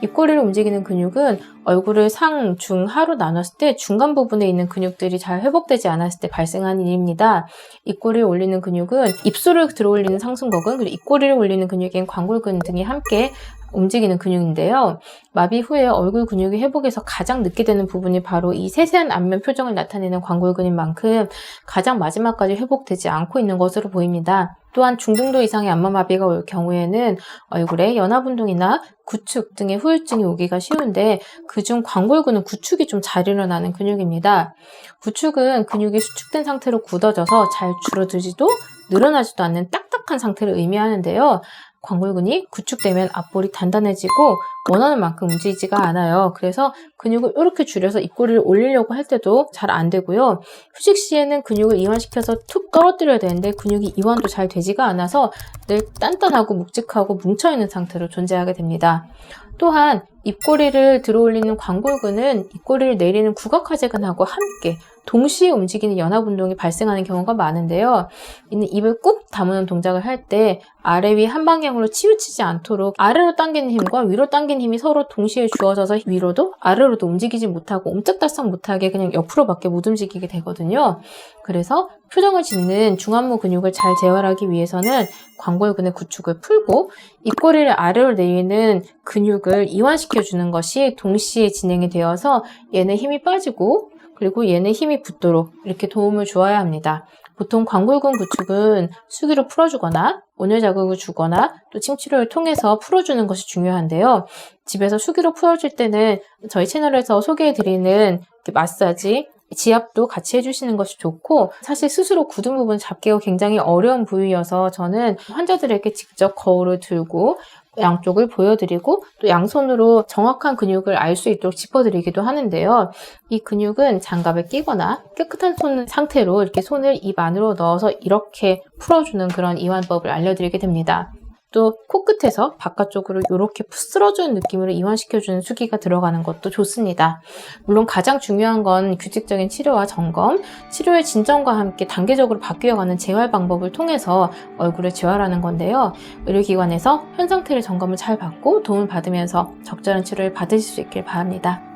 입꼬리를 움직이는 근육은 얼굴을 상, 중, 하로 나눴을 때 중간 부분에 있는 근육들이 잘 회복되지 않았을 때 발생하는 일입니다. 입꼬리를 올리는 근육은 입술을 들어올리는 상승거근, 그리고 입꼬리를 올리는 근육인 광골근 등이 함께 움직이는 근육인데요. 마비 후에 얼굴 근육이 회복에서 가장 늦게 되는 부분이 바로 이 세세한 안면 표정을 나타내는 광골근인 만큼 가장 마지막까지 회복되지 않고 있는 것으로 보입니다. 또한 중등도 이상의 안마마비가 올 경우에는 얼굴에 연합운동이나 구축 등의 후유증이 오기가 쉬운데 그중 광골근은 구축이 좀 잘 일어나는 근육입니다. 구축은 근육이 수축된 상태로 굳어져서 잘 줄어들지도 늘어나지도 않는 딱딱한 상태를 의미하는데요. 광골근이 구축되면 앞볼이 단단해지고 원하는 만큼 움직이지가 않아요. 그래서 근육을 이렇게 줄여서 입꼬리를 올리려고 할 때도 잘 안 되고요. 휴식 시에는 근육을 이완시켜서 툭 떨어뜨려야 되는데 근육이 이완도 잘 되지가 않아서 늘 단단하고 묵직하고 뭉쳐있는 상태로 존재하게 됩니다. 또한 입꼬리를 들어 올리는 광골근은 입꼬리를 내리는 국악하재근하고 함께 동시에 움직이는 연합운동이 발생하는 경우가 많은데요. 이는 입을 꾹 다무는 동작을 할 때 아래 위 한 방향으로 치우치지 않도록 아래로 당기는 힘과 위로 당기는 힘이 서로 동시에 주어져서 위로도 아래로도 움직이지 못하고 옴짝달싹 못하게 그냥 옆으로밖에 못 움직이게 되거든요. 그래서 표정을 짓는 중안무 근육을 잘 재활하기 위해서는 광골근의 구축을 풀고 입꼬리를 아래로 내리는 근육을 이완시켜 주는 것이 동시에 진행이 되어서 얘는 힘이 빠지고 그리고 얘는 힘이 붙도록 이렇게 도움을 주어야 합니다. 보통 광골근 구축은 수기로 풀어주거나 온열 자극을 주거나 또 침치료를 통해서 풀어주는 것이 중요한데요. 집에서 수기로 풀어줄 때는 저희 채널에서 소개해드리는 마사지, 지압도 같이 해주시는 것이 좋고 사실 스스로 굳은 부분 잡기가 굉장히 어려운 부위여서 저는 환자들에게 직접 거울을 들고 양쪽을 보여드리고 또 양손으로 정확한 근육을 알 수 있도록 짚어드리기도 하는데요. 이 근육은 장갑을 끼거나 깨끗한 손 상태로 이렇게 손을 입 안으로 넣어서 이렇게 풀어주는 그런 이완법을 알려드리게 됩니다. 또 코끝에서 바깥쪽으로 이렇게 쓸어주는 느낌으로 이완시켜주는 수기가 들어가는 것도 좋습니다. 물론 가장 중요한 건 규칙적인 치료와 점검, 치료의 진정과 함께 단계적으로 바뀌어가는 재활 방법을 통해서 얼굴을 재활하는 건데요. 의료기관에서 현 상태를 점검을 잘 받고 도움을 받으면서 적절한 치료를 받으실 수 있길 바랍니다.